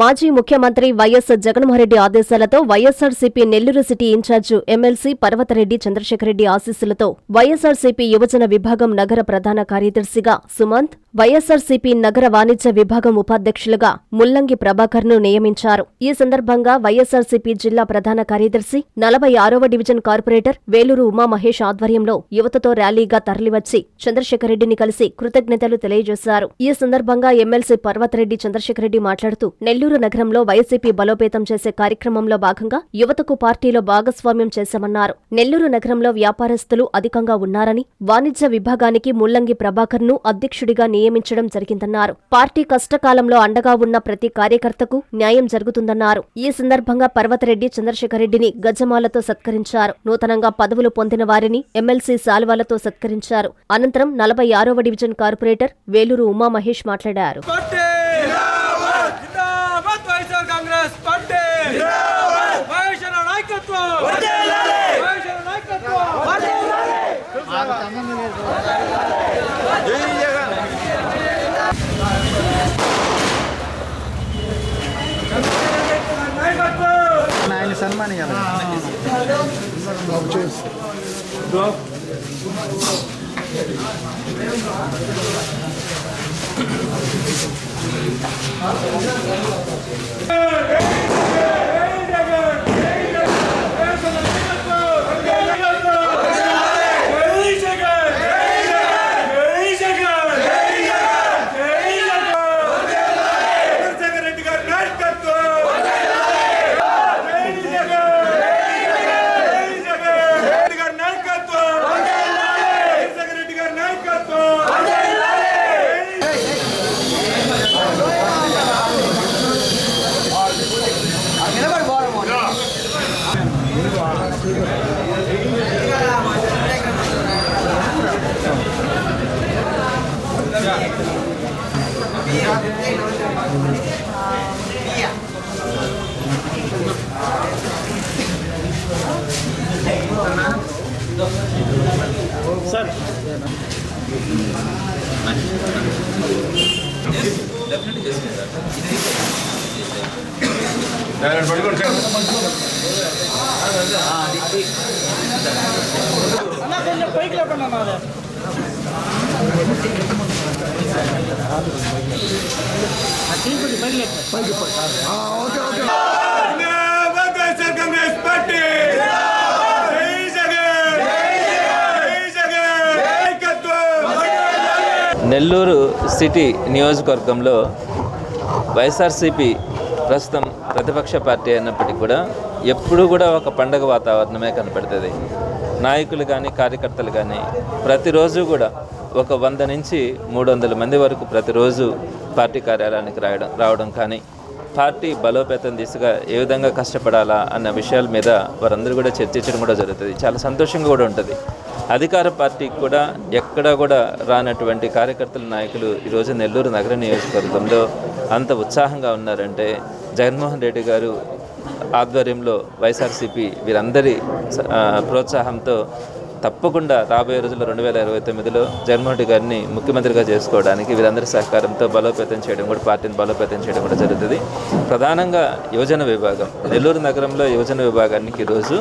మాజీ ముఖ్యమంత్రి వైఎస్ జగన్మోహన్రెడ్డి ఆదేశాలతో YSRCP Nellore city incharge MLC Parvatha Reddy Chandrasekhara Reddy ఆశీస్సులతో వైఎస్సార్సీపీ యువజన విభాగం నగర ప్రధాన కార్యదర్శిగా సుమంత్ వైఎస్సార్సీపీ నగర వాణిజ్య విభాగం ఉపాధ్యక్షులుగా ముల్లంగి ప్రభాకర్ను నియమించారు. ఈ సందర్భంగా వైఎస్సార్సీపీ జిల్లా ప్రధాన కార్యదర్శి నలభై ఆరవ డివిజన్ కార్పొరేటర్ వేలూరు ఉమామహేష్ ఆధ్వర్యంలో యువతతో ర్యాలీగా తరలివచ్చి చంద్రశేఖరరెడ్డిని కలిసి కృతజ్ఞతలు తెలియజేశారు. ఈ సందర్భంగా ఎమ్మెల్సీ పర్వతరెడ్డి చంద్రశేఖరరెడ్డి మాట్లాడుతూ నెల్లూరు నెల్లూరు నగరంలో వైసీపీ బలోపేతం చేసే కార్యక్రమంలో భాగంగా యువతకు పార్టీలో భాగస్వామ్యం చేశామన్నారు. నెల్లూరు నగరంలో వ్యాపారస్తులు అధికంగా ఉన్నారని వాణిజ్య విభాగానికి ముల్లంగి ప్రభాకర్ను అధ్యక్షుడిగా నియమించడం జరిగిందన్నారు. పార్టీ కష్టకాలంలో అండగా ఉన్న ప్రతి కార్యకర్తకు న్యాయం జరుగుతుందన్నారు. ఈ సందర్భంగా పర్వతరెడ్డి చంద్రశేఖరరెడ్డిని గజమాలతో సత్కరించారు. నూతనంగా పదవులు పొందిన వారిని ఎమ్మెల్సీ శాల్వాలతో సత్కరించారు. అనంతరం నలభై ఆరవ డివిజన్ కార్పొరేటర్ వేలూరు ఉమామహేష్ మాట్లాడారు. ಸನ್ಮಾನಿಗಲ್ಲ జిందాబాద్ YSR Congress party Nellore city నియోజకవర్గంలో వైఎస్ఆర్సీపీ ప్రస్తుతం ప్రతిపక్ష పార్టీ అయినప్పటికీ కూడా ఎప్పుడూ కూడా ఒక పండగ వాతావరణమే కనపడుతుంది. నాయకులు కానీ కార్యకర్తలు కానీ ప్రతిరోజు కూడా ఒక వంద నుంచి మూడు వందల మంది వరకు ప్రతిరోజు పార్టీ కార్యాలయానికి రాయడం రావడం కానీ పార్టీ బలోపేతం దిశగా ఏ విధంగా కష్టపడాలా అన్న విషయాల మీద వారందరూ కూడా చర్చించడం కూడా జరుగుతుంది. చాలా సంతోషంగా కూడా ఉంటుంది. అధికార పార్టీకి కూడా ఎక్కడా కూడా రానటువంటి కార్యకర్తల నాయకులు ఈరోజు నెల్లూరు నగర నియోజకవర్గంలో అంత ఉత్సాహంగా ఉన్నారంటే జగన్మోహన్ రెడ్డి గారు ఆధ్వర్యంలో వైఎస్ఆర్సీపీ వీరందరి ప్రోత్సాహంతో తప్పకుండా రాబోయే రోజుల్లో రెండు వేల ఇరవై తొమ్మిదిలో జగన్మోహన్ గారిని ముఖ్యమంత్రిగా చేసుకోవడానికి వీరందరి సహకారంతో బలోపేతం చేయడం కూడా పార్టీని బలోపేతం చేయడం కూడా జరుగుతుంది. ప్రధానంగా యువజన విభాగం. నెల్లూరు నగరంలో యువజన విభాగానికి ఈరోజు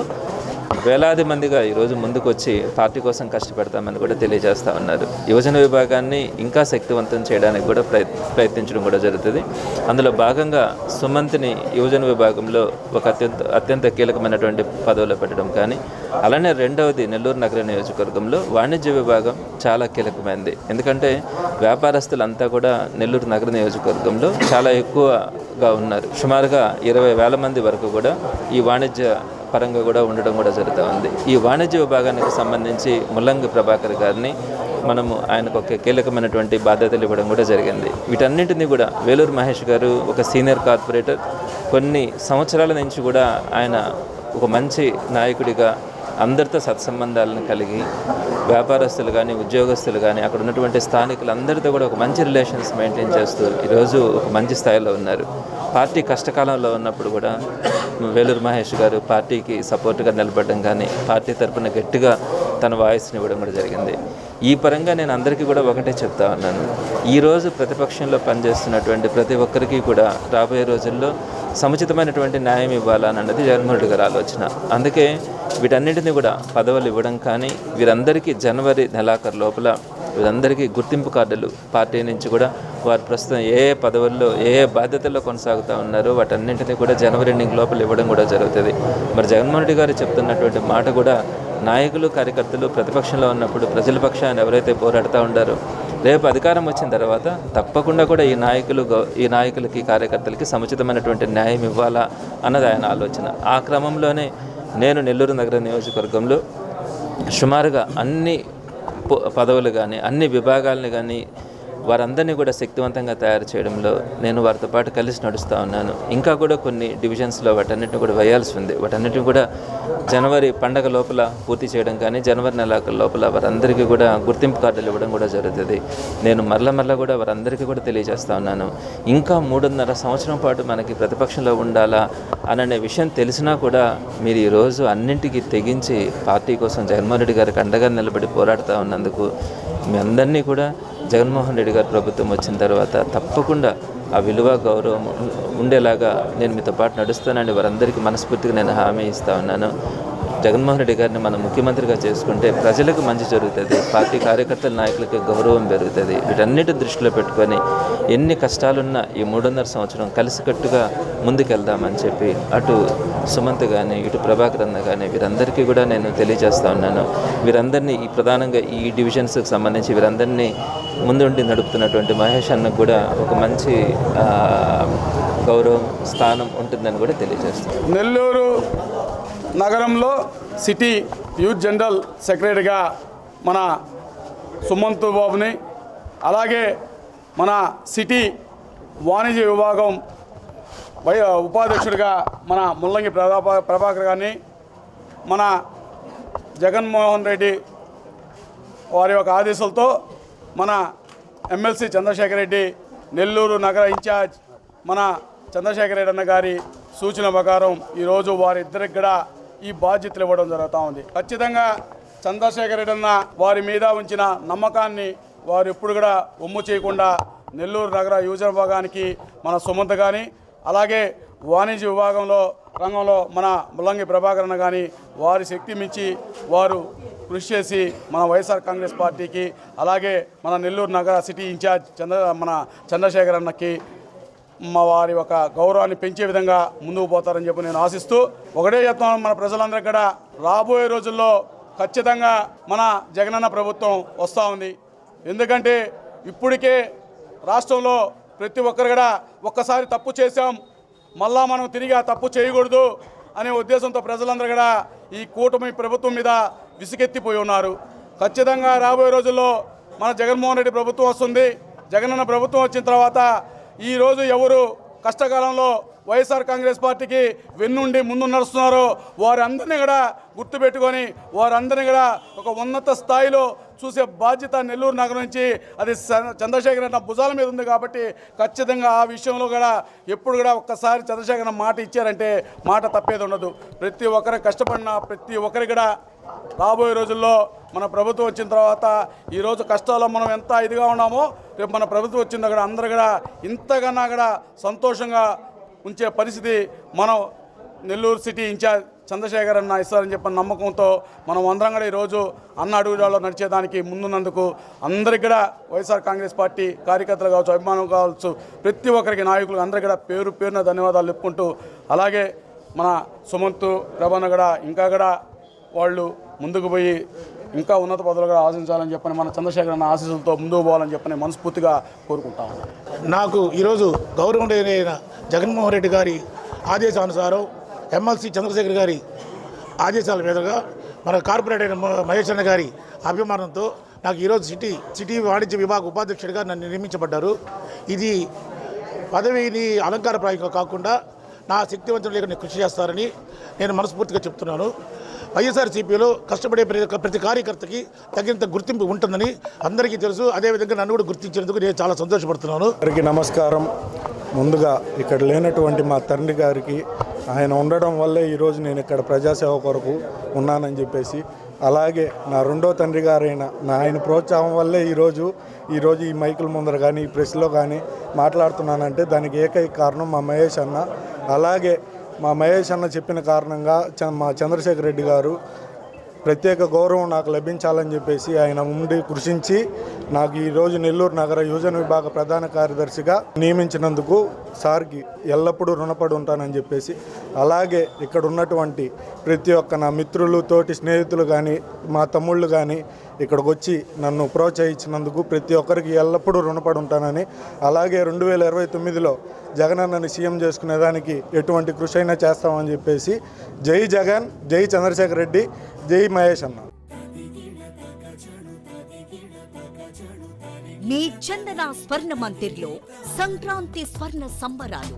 వేలాది మందిగా ఈరోజు ముందుకు వచ్చి పార్టీ కోసం కష్టపడతామని కూడా తెలియజేస్తూ ఉన్నారు. యువజన విభాగాన్ని ఇంకా శక్తివంతం చేయడానికి కూడా ప్రయత్ ప్రయత్నించడం కూడా జరుగుతుంది. అందులో భాగంగా సుమంత్ని యువజన విభాగంలో ఒక అత్యంత అత్యంత కీలకమైనటువంటి పదవిలో పెట్టడం కానీ అలానే రెండవది నెల్లూరు నగర నియోజకవర్గంలో వాణిజ్య విభాగం చాలా కీలకమైనది ఎందుకంటే వ్యాపారస్తులంతా కూడా నెల్లూరు నగర నియోజకవర్గంలో చాలా ఎక్కువగా ఉన్నారు. సుమారుగా ఇరవై వేల మంది వరకు కూడా ఈ వాణిజ్య పరంగా కూడా ఉండడం కూడా జరుగుతూ ఉంది. ఈ వాణిజ్య విభాగానికి సంబంధించి ముల్లంగి ప్రభాకర్ గారిని మనము ఆయనకు ఒక కీలకమైనటువంటి బాధ్యతలు ఇవ్వడం కూడా జరిగింది. వీటన్నింటినీ కూడా వేలూరు మహేష్ గారు ఒక సీనియర్ కార్పొరేటర్ కొన్ని సంవత్సరాల నుంచి కూడా ఆయన ఒక మంచి నాయకుడిగా అందరితో సత్సంబంధాలను కలిగి వ్యాపారస్తులు కానీ ఉద్యోగస్తులు కానీ అక్కడ ఉన్నటువంటి స్థానికులు అందరితో కూడా ఒక మంచి రిలేషన్స్ మెయింటైన్ చేస్తూ ఈరోజు ఒక మంచి స్థాయిలో ఉన్నారు. పార్టీ కష్టకాలంలో ఉన్నప్పుడు కూడా వేలూరు మహేష్ గారు పార్టీకి సపోర్ట్గా నిలబడడం కానీ పార్టీ తరపున గట్టిగా తన వాయిస్ని ఇవ్వడం కూడా జరిగింది. ఈ పరంగా నేను అందరికీ కూడా ఒకటే చెప్తా ఉన్నాను. ఈరోజు ప్రతిపక్షంలో పనిచేస్తున్నటువంటి ప్రతి ఒక్కరికి కూడా రాబోయే రోజుల్లో సముచితమైనటువంటి న్యాయం ఇవ్వాలన్నది జగన్మోహన్ రెడ్డి గారి ఆలోచన. అందుకే వీటన్నిటిని కూడా పదవులు ఇవ్వడం కానీ వీరందరికీ జనవరి నెలాఖరు లోపల వీరందరికీ గుర్తింపు కార్డులు పార్టీ నుంచి కూడా వారు ప్రస్తుతం ఏ ఏ పదవుల్లో ఏ ఏ బాధ్యతల్లో కొనసాగుతూ ఉన్నారో వాటన్నింటినీ కూడా జనవరి ఎండింగ్ లోపల ఇవ్వడం కూడా జరుగుతుంది. మరి జగన్మోహన్ రెడ్డి గారు చెప్తున్నటువంటి మాట కూడా నాయకులు కార్యకర్తలు ప్రతిపక్షంలో ఉన్నప్పుడు ప్రజల పక్షాన్ని ఎవరైతే పోరాడుతూ ఉండారో రేపు అధికారం వచ్చిన తర్వాత తప్పకుండా కూడా ఈ నాయకులు ఈ నాయకులకి కార్యకర్తలకి సముచితమైనటువంటి న్యాయం ఇవ్వాలా అన్నది ఆయన ఆలోచన. ఆ క్రమంలోనే నేను నెల్లూరు నగర నియోజకవర్గంలో సుమారుగా అన్ని ప- పదవులు కానీ అన్ని విభాగాలని కానీ వారందరినీ కూడా శక్తివంతంగా తయారు చేయడంలో నేను వారితో పాటు కలిసి నడుస్తూ ఉన్నాను. ఇంకా కూడా కొన్ని డివిజన్స్లో వాటన్నిటిని కూడా వేయాల్సి ఉంది. వాటన్నిటిని కూడా జనవరి పండగ లోపల పూర్తి చేయడం కానీ జనవరి నెలాఖరు లోపల వారందరికీ కూడా గుర్తింపు కార్డులు ఇవ్వడం కూడా జరుగుతుంది. నేను మరల మరల కూడా వారందరికీ కూడా తెలియజేస్తూ ఉన్నాను. ఇంకా మూడున్నర సంవత్సరం పాటు మనకి ప్రతిపక్షంలో ఉండాలా అననే విషయం తెలిసినా కూడా మీరు ఈరోజు అన్నింటికీ తెగించి పార్టీ కోసం జగన్మోహన్ రెడ్డి గారికి అండగా నిలబడి పోరాడుతూ ఉన్నందుకు మీ అందరినీ కూడా జగన్మోహన్ రెడ్డి గారు ప్రభుత్వం వచ్చిన తర్వాత తప్పకుండా ఆ విలువ గౌరవం ఉండేలాగా నేను మీతో పాటు నడుస్తానని వారందరికీ మనస్ఫూర్తిగా నేను హామీ ఇస్తా ఉన్నాను. జగన్మోహన్ రెడ్డి గారిని మనం ముఖ్యమంత్రిగా చేసుకుంటే ప్రజలకు మంచి జరుగుతుంది పార్టీ కార్యకర్తల నాయకులకి గౌరవం పెరుగుతుంది. వీటన్నిటి దృష్టిలో పెట్టుకొని ఎన్ని కష్టాలున్నా ఈ మూడున్నర సంవత్సరం కలిసికట్టుగా ముందుకెళ్దామని చెప్పి అటు సుమంత్ కానీ ఇటు ప్రభాకర్ అన్న కానీ వీరందరికీ కూడా నేను తెలియజేస్తా ఉన్నాను. వీరందరినీ ఈ ప్రధానంగా ఈ డివిజన్స్కి సంబంధించి వీరందరినీ ముందుండి నడుపుతున్నటువంటి మహేష్ అన్నకు కూడా ఒక మంచి గౌరవం స్థానం ఉంటుందని కూడా తెలియజేస్తుంది. నెల్లూరు నగరంలో సిటీ యూత్ జనరల్ సెక్రటరీగా మన సుమంత్ బాబుని అలాగే మన సిటీ వాణిజ్య విభాగం వై ఉపాధ్యక్షుడిగా మన ముల్లంగి ప్రభా ప్రభాకర్ గారిని మన జగన్మోహన్ రెడ్డి వారి యొక్క ఆదేశాలతో మన ఎమ్మెల్సీ చంద్రశేఖర్ రెడ్డి నెల్లూరు నగర ఇన్ఛార్జ్ మన చంద్రశేఖర్ రెడ్డి అన్న గారి సూచన ప్రకారం ఈరోజు వారిద్దరికి కూడా ఈ బాధ్యతలు ఇవ్వడం జరుగుతూ ఉంది. ఖచ్చితంగా చంద్రశేఖర్ రెడ్డి అన్న వారి మీద ఉంచిన నమ్మకాన్ని వారు ఎప్పుడు కూడా ఒమ్ము చేయకుండా నెల్లూరు నగర యువజన విభాగానికి మన సుమంత్ కానీ అలాగే వాణిజ్య విభాగంలో రంగంలో మన ముల్లంగి ప్రభాకరణ కానీ వారి శక్తి మించి వారు కృషి చేసి మన వైఎస్ఆర్ కాంగ్రెస్ పార్టీకి అలాగే మన నెల్లూరు నగర సిటీ ఇన్ఛార్జ్ చంద్ర మన చంద్రశేఖర్ అన్నకి మా వారి ఒక గౌరవాన్ని పెంచే విధంగా ముందుకు పోతారని చెప్పి నేను ఆశిస్తూ ఒకటే చెప్తున్నాను మన ప్రజలందరూ కూడా రాబోయే రోజుల్లో ఖచ్చితంగా మన జగనన్న ప్రభుత్వం వస్తూ ఉంది. ఎందుకంటే ఇప్పటికే రాష్ట్రంలో ప్రతి ఒక్కరు కూడా ఒక్కసారి తప్పు చేశాం మళ్ళా మనం తిరిగి ఆ తప్పు చేయకూడదు అనే ఉద్దేశంతో ప్రజలందరూ కూడా ఈ కూటమి ప్రభుత్వం మీద విసుగెత్తిపోయి ఉన్నారు. ఖచ్చితంగా రాబోయే రోజుల్లో మన జగన్మోహన్ రెడ్డి ప్రభుత్వం వస్తుంది. జగనన్న ప్రభుత్వం వచ్చిన తర్వాత ఈ రోజు ఎవరు కష్టకాలంలో వైఎస్ఆర్ కాంగ్రెస్ పార్టీకి వెన్నుండి ముందు నడుస్తున్నారో వారందరినీ కూడా గుర్తుపెట్టుకొని వారందరినీ కూడా ఒక ఉన్నత స్థాయిలో చూసే బాధ్యత నెల్లూరు నగరం నుంచి అది చ- చంద్రశేఖర్ అన్న భుజాల మీద ఉంది కాబట్టి ఖచ్చితంగా ఆ విషయంలో కూడా ఎప్పుడు కూడా ఒక్కసారి చంద్రశేఖర్ మాట ఇచ్చారంటే మాట తప్పేది ఉండదు ప్రతి ఒక్కరి కష్టపడిన ప్రతి ఒక్కరి కూడా రాబోయే రోజుల్లో మన ప్రభుత్వం వచ్చిన తర్వాత ఈరోజు కష్టాల్లో మనం ఎంత ఇదిగా ఉన్నామో రేపు మన ప్రభుత్వం వచ్చిన కూడా అందరు కూడా ఇంతకన్నా కూడా సంతోషంగా ఉంచే పరిస్థితి మనం నెల్లూరు సిటీ ఇన్ఛార్జ్ చంద్రశేఖర్ అన్న ఇస్తారని చెప్పిన నమ్మకంతో మనం అందరం కూడా ఈరోజు అన్న అడుగుజాడలో నడిచేదానికి ముందున్నందుకు అందరికి కూడా వైఎస్ఆర్ కాంగ్రెస్ పార్టీ కార్యకర్తలు కావచ్చు అభిమానం కావచ్చు ప్రతి ఒక్కరికి నాయకులు అందరికీ కూడా పేరు పేరున ధన్యవాదాలు చెప్పుకుంటూ అలాగే మన సుమంత్ ప్రభన్న కూడా ఇంకా కూడా వాళ్ళు ముందుకు పోయి ఇంకా ఉన్నత పదవులుగా ఆశించాలని చెప్పని మన చంద్రశేఖర్ అన్న ఆశీస్సులతో ముందుకు పోవాలని చెప్పని మనస్ఫూర్తిగా కోరుకుంటాం నాకు ఈరోజు గౌరవనీయులైన జగన్మోహన్ రెడ్డి గారి ఆదేశానుసారం ఎమ్మెల్సీ చంద్రశేఖర్ గారి ఆదేశాల మీదుగా మన కార్పొరేట్ అయిన మహేష్ అన్న గారి అభిమానంతో నాకు ఈరోజు సిటీ సిటీ వాణిజ్య విభాగ ఉపాధ్యక్షుడిగా నన్ను నియమించబడ్డారు. ఇది పదవిని అలంకారప్రాయంగా కాకుండా నా శక్తివంతం లేక నేను కృషి చేస్తారని నేను మనస్ఫూర్తిగా చెప్తున్నాను. వైఎస్ఆర్సీపీలో కష్టపడే ప్రతి ప్రతి కార్యకర్తకి తగినంత గుర్తింపు ఉంటుందని అందరికీ తెలుసు. అదేవిధంగా నన్ను కూడా గుర్తించినందుకు నేను చాలా సంతోషపడుతున్నాను. అందరికీ నమస్కారం. ముందుగా ఇక్కడ లేనటువంటి మా తండ్రి గారికి ఆయన ఉండడం వల్లే ఈరోజు నేను ఇక్కడ ప్రజాసేవ కొరకు ఉన్నానని చెప్పేసి అలాగే నా రెండో తండ్రి గారైన నా ఆయన ప్రోత్సాహం వల్లే ఈరోజు ఈరోజు ఈ మైకుల ముందర కానీ ఈ ప్రెస్లో కానీ మాట్లాడుతున్నానంటే దానికి ఏకైక కారణం మా మహేష్ అన్న. అలాగే మా మహేష్ అన్న చెప్పిన కారణంగా చ- మా చంద్రశేఖర్ రెడ్డి గారు ప్రత్యేక గౌరవం నాకు లభించాలని చెప్పేసి ఆయన ఉండి కృషించి నాకు ఈరోజు నెల్లూరు నగర యువజన విభాగ ప్రధాన కార్యదర్శిగా నియమించినందుకు సార్కి ఎల్లప్పుడూ రుణపడి ఉంటానని చెప్పేసి అలాగే ఇక్కడ ఉన్నటువంటి ప్రతి ఒక్క నా మిత్రులు తోటి స్నేహితులు కానీ మా తమ్ముళ్ళు కానీ ఇక్కడికి వచ్చి నన్ను ప్రోత్సహించినందుకు ప్రతి ఒక్కరికి ఎల్లప్పుడూ రుణపడి ఉంటానని అలాగే రెండు వేల ఇరవై తొమ్మిదిలో జగనన్నని సీఎం చేసుకునేదానికి ఎటువంటి కృషి అయినా చేస్తామని చెప్పేసి జై జగన్ జై చంద్రశేఖర్ రెడ్డి జై మహేష్ అన్న. మీ చందన స్వర్ణ మందిర్లో సంక్రాంతి స్వర్ణ సంబరాలు.